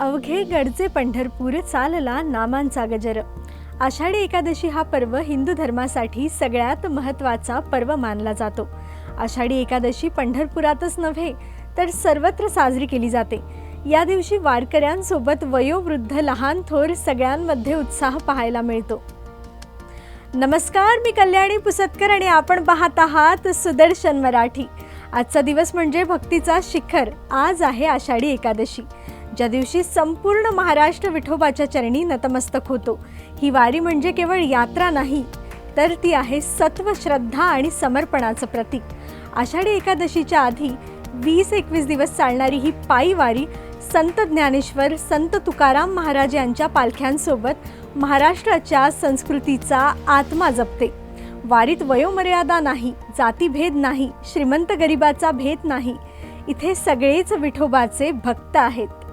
अवघे गडचे पंढरपूर चालला नामांचा गजर. आषाढी एकादशी हा पर्व हिंदू धर्मासाठी सगळ्यात महत्त्वाचा पर्व मानला जातो. आषाढी एकादशी पंढरपुरातच नव्हे तर सर्वत्र साजरी केली जाते. या दिवशी वारकऱ्यांसोबत वयोवृद्ध लहान थोर सगळ्यांमध्ये उत्साह पाहायला मिळतो. नमस्कार मी कल्याणी पुसतकर आणि आपण पाहत आहात सुदर्शन मराठी. आजचा दिवस म्हणजे भक्तीचा शिखर. आज आहे आषाढी एकादशी. ज्या दिवशी संपूर्ण महाराष्ट्र विठोबाच्या चरणी नतमस्तक होतो. ही वारी म्हणजे केवळ यात्रा नाही तर ती आहे सत्व श्रद्धा आणि समर्पणाचं प्रतीक. आषाढी एकादशीच्या आधी वीस एकवीस दिवस चालणारी ही पायी वारी संत ज्ञानेश्वर संत तुकाराम महाराज यांच्या पालख्यांसोबत महाराष्ट्राच्या संस्कृतीचा आत्मा जपते. वारीत वयोमर्यादा नाही जातीभेद नाही श्रीमंत गरिबाचा भेद नाही. इथे सगळेच विठोबाचे भक्त आहेत.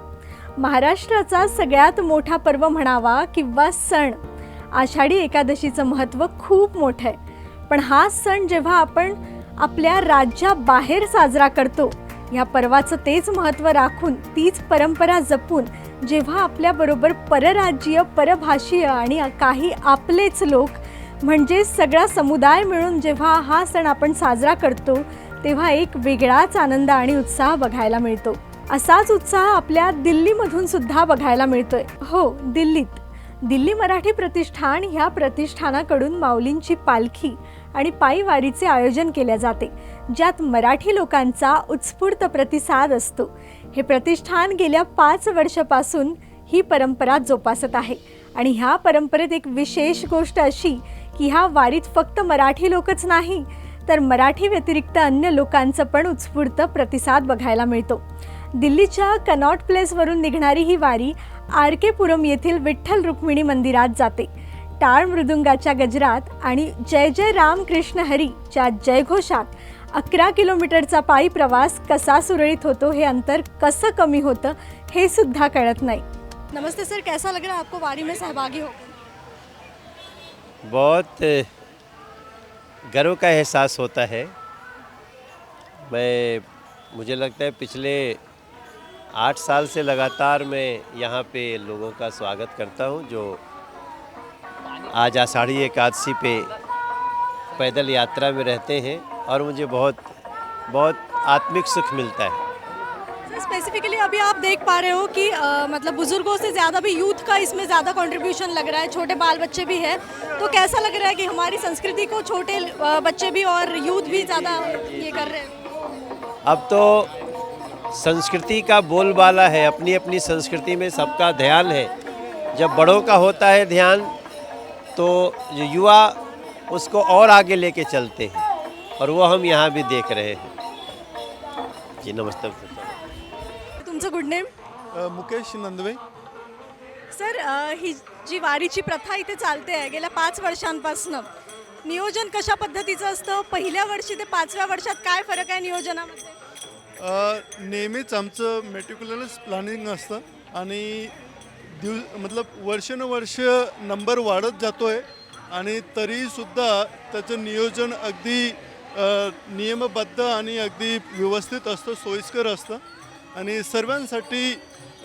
महाराष्ट्राचा सगळ्यात मोठा पर्व म्हणावा किंवा सण आषाढी एकादशीचं महत्त्व खूप मोठं आहे. पण हा सण जेव्हा आपण आपल्या राज्याबाहेर साजरा करतो ह्या पर्वाचं तेच महत्त्व राखून तीच परंपरा जपून जेव्हा आपल्याबरोबर परराज्यीय परभाषीय आणि काही आपलेच लोक म्हणजे सगळा समुदाय मिळून जेव्हा हा सण आपण साजरा करतो तेव्हा एक वेगळाच आनंद आणि उत्साह बघायला मिळतो. असाच उत्साह आपल्या दिल्लीमधून सुद्धा बघायला मिळतोय. हो दिल्लीत. दिल्ली मराठी प्रतिष्ठान ह्या प्रतिष्ठानाकडून माऊलींची पालखी आणि पायीवारीचे आयोजन केले जाते ज्यात मराठी लोकांचा उत्स्फूर्त प्रतिसाद असतो. हे प्रतिष्ठान गेल्या पाच वर्षापासून ही परंपरा जोपासत आहे आणि ह्या परंपरेत एक विशेष गोष्ट अशी की ह्या वारीत फक्त मराठी लोकच नाही तर मराठी व्यतिरिक्त अन्य लोकांचं पण उत्स्फूर्त प्रतिसाद बघायला मिळतो. दिल्लीच्या कनॉट प्लेसवरून निघणारी ही वारी आर के पुरम येथील विठ्ठल रुक्मिणी मंदिरात जाते. टाळ मृदुंगाच्या गजरात आणि जय जय राम कृष्ण हरीच्या जयघोषात अकरा किलोमीटरचा पायी प्रवास कसा सुरळीत होतो हे अंतर कसं कमी होतं हे सुद्धा कळत नाही. नमस्ते सर कैसा लग रहा है आपको वारी में सहभागी हो? बहुत गर्व का एहसास होता है। मैं मुझे लगता है पिछले आठ साल से लगातार मैं यहाँ पे लोगों का स्वागत करता हूँ जो आज आषाढ़ी एकादशी पे पैदल यात्रा में रहते हैं और मुझे बहुत बहुत आत्मिक सुख मिलता है। स्पेसिफिकली अभी आप देख पा रहे हो कि अ, मतलब बुज़ुर्गों से ज़्यादा भी यूथ का इसमें ज़्यादा कंट्रीब्यूशन लग रहा है छोटे बाल बच्चे भी हैं। तो कैसा लग रहा है कि हमारी संस्कृति को छोटे बच्चे भी और यूथ भी ज़्यादा ये कर रहे हैं? अब तो संस्कृति का बोलबाला है अपनी अपनी संस्कृति में सबका ध्यान है। जब बड़ों का होता है ध्यान तो जो युवा उसको और आगे लेके चलते हैं और वो हम यहाँ भी देख रहे हैं। जी नमस्ते। तुमचं good name Mukesh Nandve. Sir अ, ही जी वारीची प्रथा इथे चालते आहे गेल्या पाच वर्षांपासून. नियोजन कशा पद्धतीचं असतं? पहिल्या वर्षी ते पाचव्या वर्षात काय फरक आहे नियोजनामध्ये? नेहमीच आमचं मेटिक्युलस प्लॅनिंग असतं आणि दिव मतलब वर्षानुवर्ष नंबर वाढत जातो आहे आणि तरीसुद्धा त्याचं नियोजन अगदी नियमबद्ध आणि अगदी व्यवस्थित असतं सोयीस्कर असतं. आणि सर्वांसाठी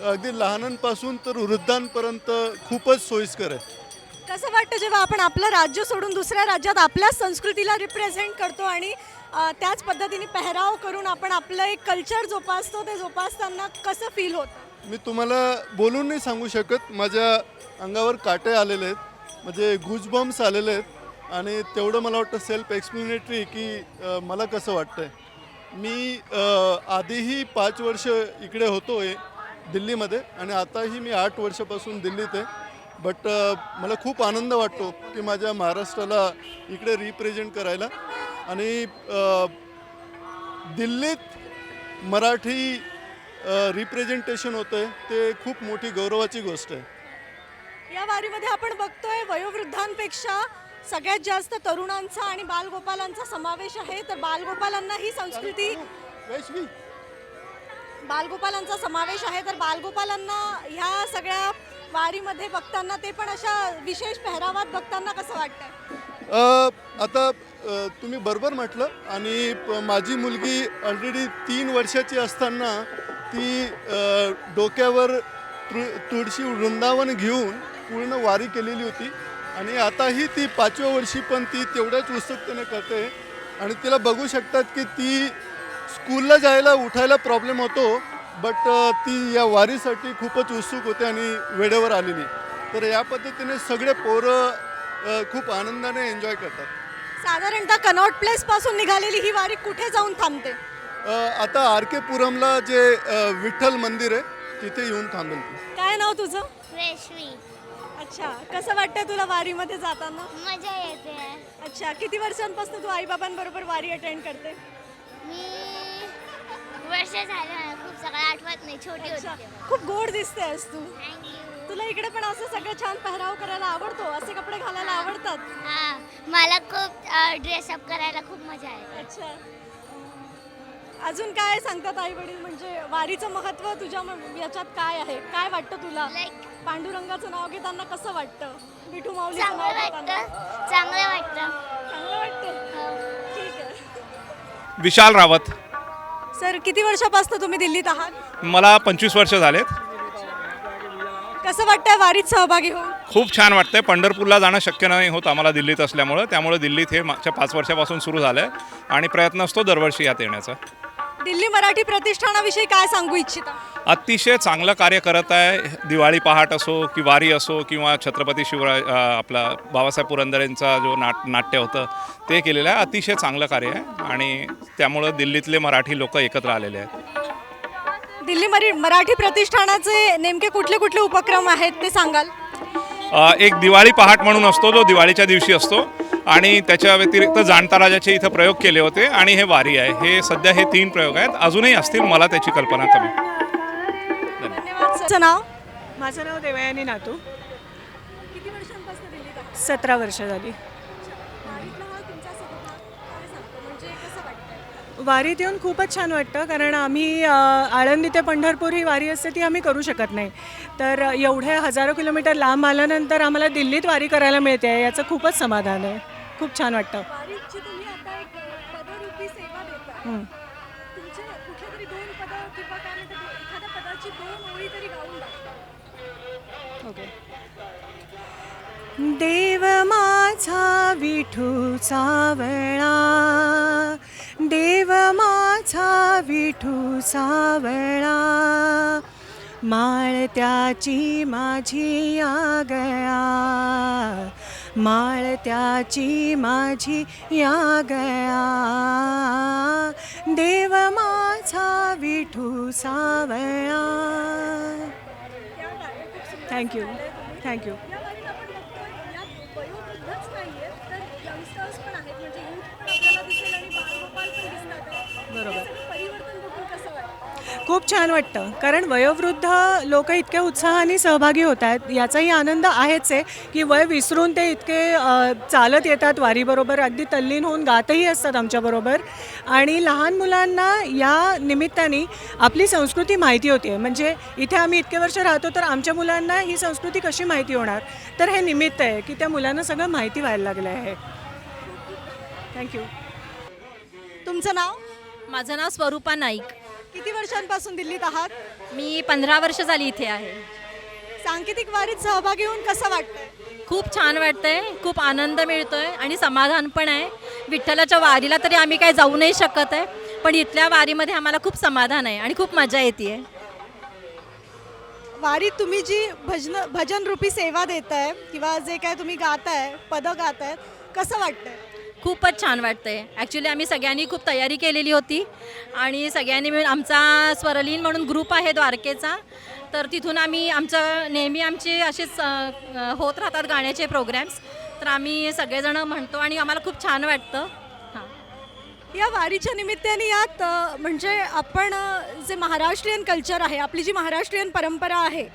अगदी लहानांपासून तर वृद्धांपर्यंत खूपच सोयीस्कर आहे. कसं वाटतं जेव्हा आपण आपलं राज्य सोडून दुसऱ्या राज्यात आपल्याच संस्कृतीला रिप्रेझेंट करतो आणि अ, त्याच पद्धतीने पेहराव करून आपण आपलं एक कल्चर जोपासतो ते जोपासताना कसं फील होतं? मी तुम्हाला बोलून नाही सांगू शकत. माझ्या अंगावर काटे आलेले आहेत. म्हणजे गुजबम्स आलेले आहेत. आणि तेवढं मला वाटतं सेल्फ एक्सप्लेनेटरी की अ, मला कसं वाटतंय. मी अ, आधीही पाच वर्ष इकडे होतो आहे दिल्लीमध्ये आणि आताही मी आठ वर्षापासून दिल्लीत आहे. बट मला खूप आनंद वाटतो की माझ्या महाराष्ट्राला इकडे रिप्रेझेंट करायला. आणि अ, दिल्लीत मराठी रिप्रेझेंटेशन होतं आहे ते खूप मोठी गौरवाची गोष्ट आहे. या वारीमध्ये आपण बघतोय वयोवृद्धांपेक्षा सगळ्यात जास्त तरुणांचा आणि बालगोपालांचा समावेश आहे. तर बालगोपालांना ही संस्कृती बालगोपालांचा समावेश आहे. तर बालगोपालांना ह्या सगळ्या वारीमध्ये बघताना ते पण अशा विशेष पेहरावात बघताना कसं वाटतं आता तुम्ही बरोबर म्हटलं आणि माझी मुलगी ऑलरेडी तीन वर्षाची असताना ती डोक्यावर तु तुळशी वृंदावन घेऊन पूर्ण वारी केलेली होती आणि आताही ती पाचव्या वर्षी पण ती तेवढ्याच उत्सुकतेने करते आणि तिला बघू शकतात की ती स्कूलला जायला उठायला प्रॉब्लेम होतो बट ती या वारीसाठी खूपच उत्सुक होते आणि वेळेवर आलेली. तर या पद्धतीने सगळे पोरं खूप आनंदाने एन्जॉय करतात. साधारणतः कनॉट प्लेस पासून निघालेली ही वारी कुठे जाऊन थांबते? आता आर के पुरमला जे विठ्ठल मंदिर आहे तिथे येऊन थांबेल काय नाव तुझं? रेशमी अच्छा कसं वाटतं तुला वारीमध्ये जाताना? मजा येते. अच्छा किती वर्षांपासून तू आईबाबांबरोबर वारी अटेंड करते? मी वर्ष झालं सगळं आठवत नाही छोटी होती तेव्हा. खूप गोड दिसतेस तू. थँक्यू तुला इकडे पण असं सगळं छान पेहराव करायला आवडतो असे कपडे घालायला आवडतात? हा. मला खूप ड्रेसअप करायला खूप मजा येते. अच्छा. अजून काय सांगतात आई वडील म्हणजे वारीचं महत्त्व तुझ्या म- याच्यात काय आहे? काय वाटतं तुला? Like- पांडुरंगाचं नाव घेताना कसं वाटतं? विठू माऊलीचं चांगलं नाव घेताना? वाटतं चांगलं वाटतं. चांगलं वाटतं? हो. ठीक आहे. विशाल रावत. सर किती वर्षापासून तुम्ही दिल्लीत आहात? मला पंचवीस वर्ष झालेत. कसं वाटतंय वारीत सहभागी होऊन? खूप छान वाटतंय. पंढरपूरला जाणं शक्य नाही होत आम्हाला दिल्लीत असल्यामुळं. त्यामुळे दिल्लीत हे मागच्या पाच वर्षापासून सुरू झालं आहे आणि प्रयत्न असतो दरवर्षी यात येण्याचा. दिल्ली मराठी प्रतिष्ठानाविषयी काय सांगू इच्छिता? अतिशय चांगलं कार्य करत आहे. दिवाळी पहाट असो की वारी असो किंवा छत्रपती शिवराय आपला बाबासाहेब पुरंदरेंचा जो नाट नाट्य होतं ते केलेलं आहे. अतिशय चांगलं कार्य आहे आणि त्यामुळं दिल्लीतले मराठी लोक एकत्र आलेले आहेत. दिल्ली मरी मराठी प्रतिष्ठानाचे नेमके कुठले कुठले उपक्रम आहेत ते सांगाल? अ, एक दिवाळी पहाट म्हणून असतो जो दिवाळीच्या दिवशी असतो. आणि त्याच्या व्यतिरिक्त जाणता राजाचे इथं प्रयोग केले होते आणि हे वारी आहे. हे सध्या हे तीन प्रयोग आहेत. अजूनही असतील मला त्याची कल्पना कमी. धन्यवाद सर. नाव? माझं नाव देवयानी नातू. किती वर्षांपासून सतरा वर्ष झाली. वारीतला हा तुमचा सहभाग काय सांगतो? म्हणजे कसं वाटतंय? वारीत येऊन खूपच छान वाटतं कारण आम्ही अ, आळंदी ते पंढरपूर ही वारी असते ती आम्ही करू शकत नाही. तर एवढ्या हजारो किलोमीटर लांब आल्यानंतर आम्हाला दिल्लीत वारी करायला मिळते याचं खूपच समाधान आहे. खूप छान वाटतं. वारीची तुम्ही आता एक पदरूपी सेवा देता हं. तुमचे कुठले तरी दोन पद किंवा काय म्हणतात एखाद्या पदाची दोन ओळी तरी गाऊन दाखवा. ओके. देव माझा विठू सावळा. देव माझा विठू सावळा. माळ त्याची माझी गया माळ त्याची माझी या गया देव माझा विठू सावळा थँक्यू थँक्यू या वारीत आपण बघतोय यात वयोवृद्धच नाहीये तर यंगस्टर्स पण आहेत म्हणजे यूथ पण आपल्याला दिसेल आणि बालगोपाल पण दिसतात आहे. बरोबर. हे सगळं परिवर्तन बघून कसं वाटतं खूप छान वाटतं. कारण वयोवृद्ध लोक इतक्या उत्साहाने सहभागी होत आहेत याचाही आनंद आहेच आहे की वय विसरून ते इतके चालत येतात वारीबरोबर. अगदी तल्लीन होऊन गातही असतात आमच्याबरोबर आणि लहान मुलांना या निमित्ताने आपली संस्कृती माहिती होते. म्हणजे इथे आम्ही इतके वर्ष राहतो तर आमच्या मुलांना ही संस्कृती कशी माहिती होणार? तर हे निमित्त आहे की त्या मुलांना सगळं माहिती व्हायला लागलं आहे थँक्यू तुमचं नाव? माझं नाव स्वरूपा नाईक. किती वर्षांपासून दिल्लीत आहात? मी पंधरा वर्ष झाली इथे आहे. सांकेतिक वारीत सहभागी होऊन कसं वाटतंय? खूप छान वाटतंय खूप आनंद मिळतोय आणि समाधान पण आहे. विठ्ठलाच्या वारीला तरी आम्ही काय जाऊ नाही शकत आहे पण इथल्या वारीमध्ये आम्हाला खूप समाधान आहे आणि खूप मजा येते वारीत तुम्ही जी भजन भजन रूपी सेवा देताय किंवा जे काय तुम्ही गाताय पदं गाताय कसं वाटतंय? खूपच छान वाटतंय. ॲक्च्युली आम्ही सगळ्यांनी खूप तयारी केलेली होती. आणि सगळ्यांनी मिळून आमचा स्वरलीन म्हणून ग्रुप आहे द्वारकेचा तर तिथून आम्ही आमचं नेहमी आमचे असेच होत राहतात गाण्याचे प्रोग्रॅम्स तर आम्ही सगळेजणं म्हणतो आणि आम्हाला खूप छान वाटतं. हां. या वारीच्या निमित्ताने यात म्हणजे आपण जे महाराष्ट्रीयन कल्चर आहे आपली जी महाराष्ट्रीयन परंपरा आहे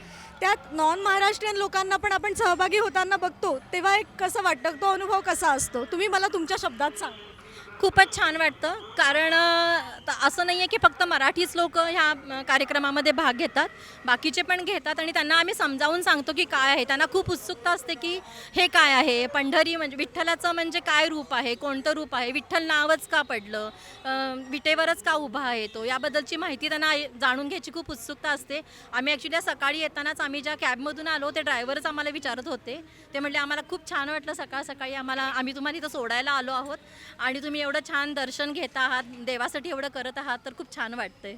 त्यात नॉन महाराष्ट्रीयन लोकांना पण आपण सहभागी होताना बघतो तेव्हा एक कसं वाटतं? तो अनुभव कसा असतो? तुम्ही मला तुमच्या शब्दात सांग. खूपच छान वाटतं. कारण असं नाही आहे की फक्त मराठीच लोक ह्या कार्यक्रमामध्ये भाग घेतात. बाकीचे पण घेतात आणि त्यांना आम्ही समजावून सांगतो की काय आहे. त्यांना खूप उत्सुकता असते की हे काय आहे? पंढरी म्हणजे विठ्ठलाचं म्हणजे काय रूप आहे? कोणतं रूप आहे? विठ्ठल नावच का पडलं? विटेवरच का उभा आहे तो? याबद्दलची माहिती त्यांना जाणून घ्यायची खूप उत्सुकता असते. आम्ही ॲक्च्युली सकाळी येतानाच आम्ही ज्या कॅबमधून आलो ते ड्रायव्हरच आम्हाला विचारत होते. ते म्हणले आम्हाला खूप छान वाटलं सकाळ सकाळी आम्हाला आम्ही तुम्हाला इथं सोडायला आलो आहोत आणि तुम्ही एवढं छान दर्शन घेत आहात देवासाठी एवढं करत आहात तर खूप छान वाटतंय.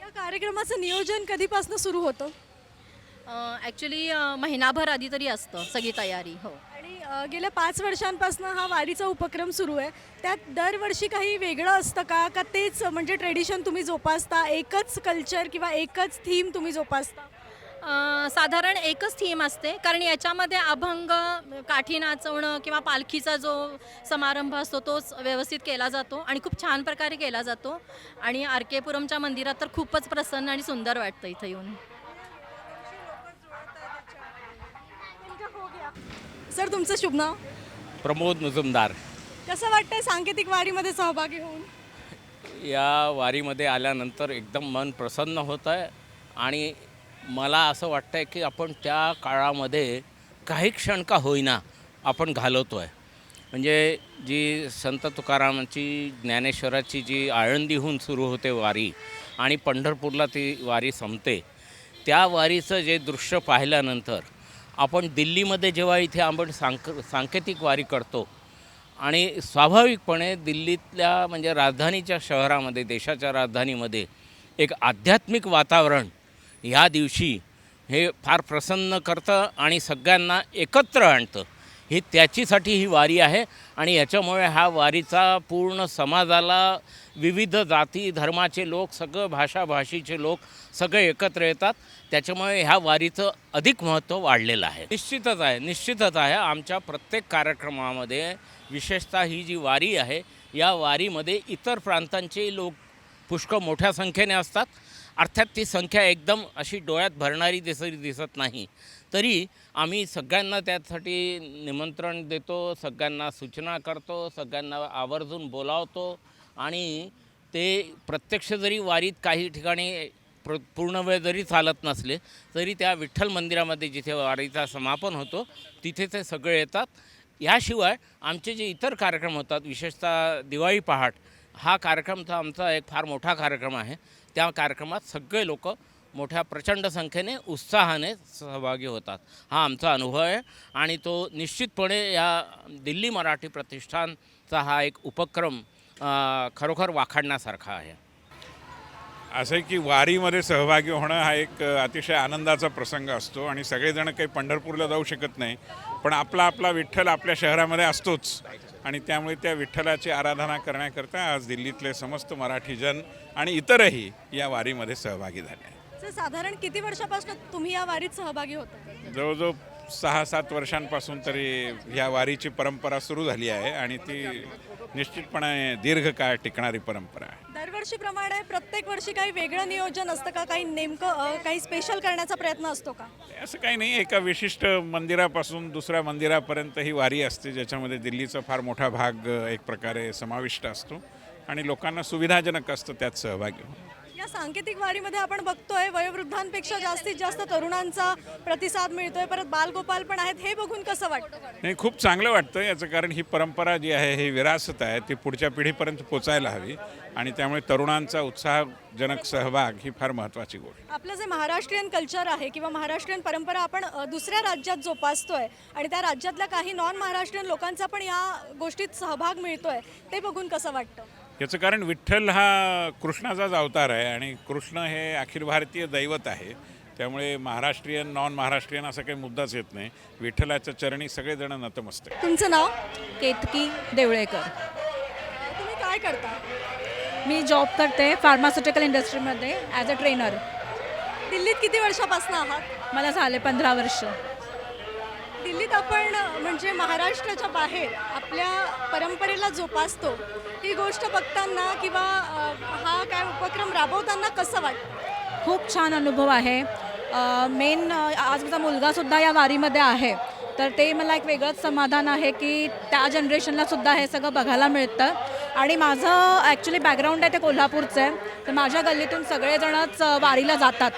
या कार्यक्रमाचं नियोजन कधीपासून सुरू होतं? ॲक्च्युली महिनाभर आधी तरी असतं सगळी तयारी हो. आणि अ, गेल्या पाच वर्षांपासून हा वारीचा उपक्रम सुरू आहे. त्यात दरवर्षी काही वेगळं असतं का? का तेच म्हणजे ट्रेडिशन तुम्ही जोपासता एकच कल्चर किंवा एकच थीम तुम्ही जोपासता? साधारण एकच थीम असते. कारण याच्यामध्ये अभंग काठी नाचवणं किंवा पालखीचा जो समारंभ असतो तोच व्यवस्थित केला जातो आणि खूप छान प्रकारे केला जातो. आणि आर के पुरमच्या मंदिरात तर खूपच प्रसन्न आणि सुंदर वाटतं इथं येऊन. सर तुमचं शुभ नाव? प्रमोद मुजुमदार कसं वाटतंय सांकेतिक वारीमध्ये सहभागी होऊन? या वारीमध्ये आल्यानंतर एकदम मन प्रसन्न होतं आहे आणि मला असं वाटतं आहे की आपण त्या काळामध्ये काही क्षण का होईना आपण घालवतो आहे म्हणजे जी संत तुकारामांची ज्ञानेश्वराची जी आळंदीहून सुरू होते वारी आणि पंढरपूरला ती वारी संपते त्या वारीचं जे दृश्य पाहिल्यानंतर आपण दिल्लीमध्ये जेव्हा इथे आपण सांक सांकेतिक वारी करतो आणि स्वाभाविकपणे दिल्लीतल्या म्हणजे राजधानीच्या शहरामध्ये देशाच्या राजधानीमध्ये एक आध्यात्मिक वातावरण ह्या दिवशी हे फार प्रसन्न करतं आणि सगळ्यांना एकत्र आणतं. ही त्याचीसाठी ही वारी आहे आणि याच्यामुळे ह्या वारीचा पूर्ण समाजाला विविध जाती धर्माचे लोक सगळं भाषाभाषीचे लोक सगळे एकत्र येतात. त्याच्यामुळे ह्या वारीचं अधिक महत्त्व वाढलेलं आहे. निश्चितच आहे निश्चितच आहे. आमच्या प्रत्येक कार्यक्रमामध्ये विशेषतः ही जी वारी आहे या वारीमध्ये इतर प्रांतांचे लोक पुष्कळ मोठ्या संख्येने असतात. अर्थात ती संख्या एकदम अशी डोळ्यात भरणारी दिसरी दिसत नाही. तरी आम्ही सगळ्यांना त्यासाठी निमंत्रण देतो सगळ्यांना सूचना करतो सगळ्यांना आवर्जून बोलावतो आणि ते प्रत्यक्ष जरी वारीत काही ठिकाणी प्र पूर्ण वेळ जरी चालत नसले तरी त्या विठ्ठल मंदिरामध्ये जिथे वारीचा समापन होतो तिथे ते सगळे येतात. ह्याशिवाय आमचे जे इतर कार्यक्रम होतात विशेषतः दिवाळी पहाट हा कार्यक्रम तर आमचा एक फार मोठा कार्यक्रम आहे. त्या कार्यक्रमात सगळे लोक मोठ्या प्रचंड संख्येने उत्साहाने सहभागी होतात. हा आमचा अनुभव आहे आणि तो निश्चितपणे या दिल्ली मराठी प्रतिष्ठानचा हा एक उपक्रम खरोखर वाखाडण्यासारखा आहे. असं आहे की वारीमध्ये सहभागी होणं हा एक अतिशय आनंदाचा प्रसंग असतो आणि सगळेजण काही पंढरपूरला जाऊ शकत नाही. पण आपला आपला विठ्ठल आपल्या शहरामध्ये असतोच. आणि त्यामुळे त्या विठ्ठलाची आराधना करण्याकरता आज दिल्लीतले समस्त मराठीजन आणि इतरही या वारीमध्ये सहभागी झाले आहेत. सर साधारण किती वर्षापासून तुम्ही या वारीत सहभागी होता जवळजवळ सहा सात वर्षांपासून तरी ह्या वारीची परंपरा सुरू झाली आहे आणि ती निश्चितपणे दीर्घकाळ टिकणारी परंपरा आहे दरवर्षीप्रमाणे प्रत्येक वर्षी काही वेगळं नियोजन असतं का? काही नेमकं काही स्पेशल करण्याचा प्रयत्न असतो का? असं काही नाही. एका विशिष्ट मंदिरापासून दुसऱ्या मंदिरापर्यंत ही वारी असते ज्याच्यामध्ये दिल्लीचा फार मोठा भाग एक प्रकारे समाविष्ट असतो आणि लोकांना सुविधाजनक असतं त्यात सहभागी होणं. सांकेतिक वारीमध्ये आपण बघतोय वयोवृद्धांपेक्षा जास्तीत जास्त तरुणांचा प्रतिसाद मिळतोय. परत बालगोपाल पण आहेत. हे बघून कसं वाटतं? नाही खूप चांगलं वाटतं. याचं कारण ही परंपरा जी आहे ही विरासत आहे ती पुढच्या पिढीपर्यंत पोचायला हवी आणि त्यामुळे तरुणांचा उत्साहजनक सहभाग ही फार महत्त्वाची गोष्ट. आपलं जे महाराष्ट्रीयन कल्चर आहे किंवा महाराष्ट्रीयन परंपरा आपण दुसऱ्या राज्यात जोपासतोय आणि त्या राज्यातल्या काही नॉन महाराष्ट्रीयन लोकांचा पण या गोष्टीत सहभाग मिळतोय ते बघून कसं वाटतं? याचं कारण विठ्ठल हा कृष्णाचाच अवतार आहे आणि कृष्ण हे अखिल भारतीय दैवत आहे. त्यामुळे महाराष्ट्रीयन नॉन महाराष्ट्रीयन असा काही मुद्दाच येत नाही. विठ्ठलाच्या चरणी सगळेजण नतमस्तक तुमचं नाव? केतकी देवळेकर. तुम्ही काय करता? मी जॉब करते फार्मास्युटिकल इंडस्ट्रीमध्ये ॲज अ ट्रेनर दिल्लीत किती वर्षापासून आहात? मला झाले पंधरा वर्ष. दिल्लीत आपण म्हणजे महाराष्ट्राच्या बाहेर आपल्या परंपरेला जोपासतो. ही गोष्ट बघताना किंवा हा काय उपक्रम राबवताना कसं वाटतं? खूप छान अनुभव आहे. मेन आज माझा मुलगासुद्धा या वारीमध्ये आहे. तर ते मला एक वेगळंच समाधान आहे की त्या जनरेशनलासुद्धा हे सगळं बघायला मिळतं. आणि माझं ॲक्च्युली बॅकग्राऊंड आहे ते कोल्हापूरचं आहे. तर माझ्या गल्लीतून सगळेजणच वारीला जातात.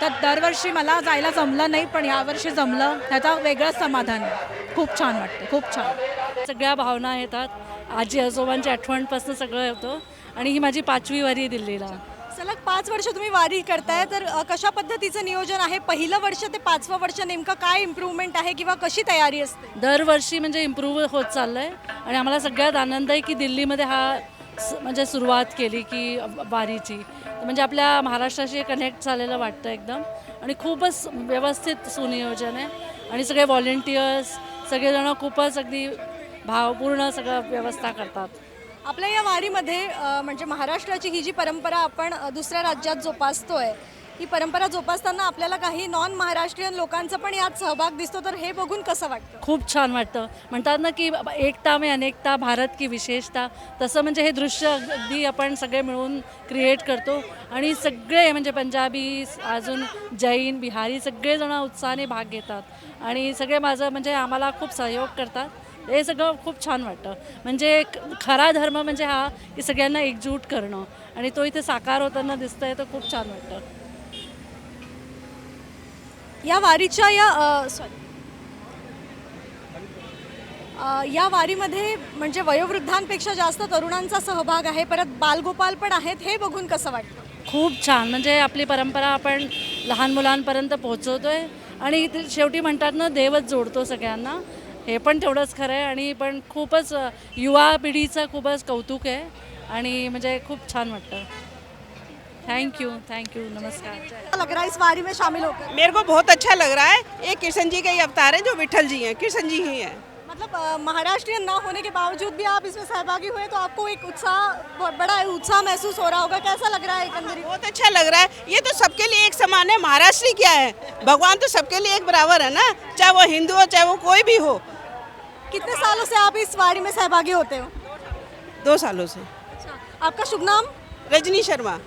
तर दरवर्षी मला जायला जमलं नाही पण यावर्षी जमलं. ह्याचा वेगळंच समाधान खूप छान वाटतं. खूप छान. सगळ्या भावना येतात. आजी आजोबांची आठवणपासून सगळं येतं आणि ही माझी पाचवी वारी आहे दिल्लीला. सलग पाच वर्ष तुम्ही वारी करताय. तर कशा पद्धतीचं नियोजन आहे? पहिलं वर्ष ते पाचवं वर्ष नेमकं काय इम्प्रूव्हमेंट आहे किंवा कशी तयारी असते? दरवर्षी म्हणजे इम्प्रूव्ह होत चाललं आहे आणि आम्हाला सगळ्यात आनंद आहे की दिल्लीमध्ये हा म्हणजे सुरुवात केली की वारीची. म्हणजे आपल्या महाराष्ट्राशी कनेक्ट झालेलं वाटतं एकदम. आणि खूपच व्यवस्थित सुनियोजन आहे. आणि सगळे व्हॉलेंटियर्स सगळेजण खूपच अगदी भावपूर्ण सगळं व्यवस्था करतात. आपल्या या वारीमध्ये म्हणजे महाराष्ट्राची ही जी परंपरा आपण दुसऱ्या राज्यात जोपासतोय ही परंपरा जोपासताना आपल्याला काही नॉन महाराष्ट्रीयन लोकांचा पण यात सहभाग दिसतो तर हे बघून कसं वाटतं? खूप छान वाटतं. म्हणतात ना की एकता में अनेकता भारत की विशेषता. तसं म्हणजे हे दृश्य अगदी आपण सगळे मिळून क्रिएट करतो. आणि सगळे म्हणजे पंजाबी अजून जैन बिहारी सगळेजण उत्साहाने भाग घेतात. आणि सगळे माझं म्हणजे आम्हाला खूप सहयोग करतात. हे सगळं खूप छान वाटतं. म्हणजे खरा धर्म म्हणजे हा की सगळ्यांना एकजूट करणं. आणि तो इथे साकार होताना दिसतंय तर खूप छान वाटतं. या वारीच्या या सॉरी या वारीमध्ये म्हणजे वयोवृद्धांपेक्षा जास्त तरुणांचा सहभाग आहे. परत बालगोपाल पण आहेत. हे बघून कसं वाटतं? खूप छान. म्हणजे आपली परंपरा आपण लहान मुलांपर्यंत पोहोचवतोय. आणि शेवटी म्हणतात ना देवच जोडतो सगळ्यांना. हे पण तेवढंच खरं आहे आणि पण खूपच युवा पिढीचं खूपच कौतुक आहे आणि म्हणजे खूप छान वाटतं. थँक्यू थँक्यू नमस्कार. लग रहा है इस वारी में शामिल होकर। मेरे को बहुत अच्छा लग रहा है। ये कृष्ण जी का ही अवतार है जो विठल जी हैं। कृष्ण जी ही हैं। मतलब महाराष्ट्रीयन ना होने के बावजूद भी आप इसमें सहभागी हुए तो आपको एक उत्साह बड़ा उत्साह महसूस हो रहा होगा। कैसा लग रहा है एकंदरीत? बहुत अच्छा लग रहा है। ये तो सबके लिए एक समान है महाराष्ट्री क्या है? भगवान तो सबके लिए एक बराबर है ना? चाहे वो हिंदू हो चाहे वो कोई भी हो। कितने सालों से आप इस वाड़ी में सहभागी होते हो? दो सालों से। आपका शुभ नाम? रजनी शर्मा।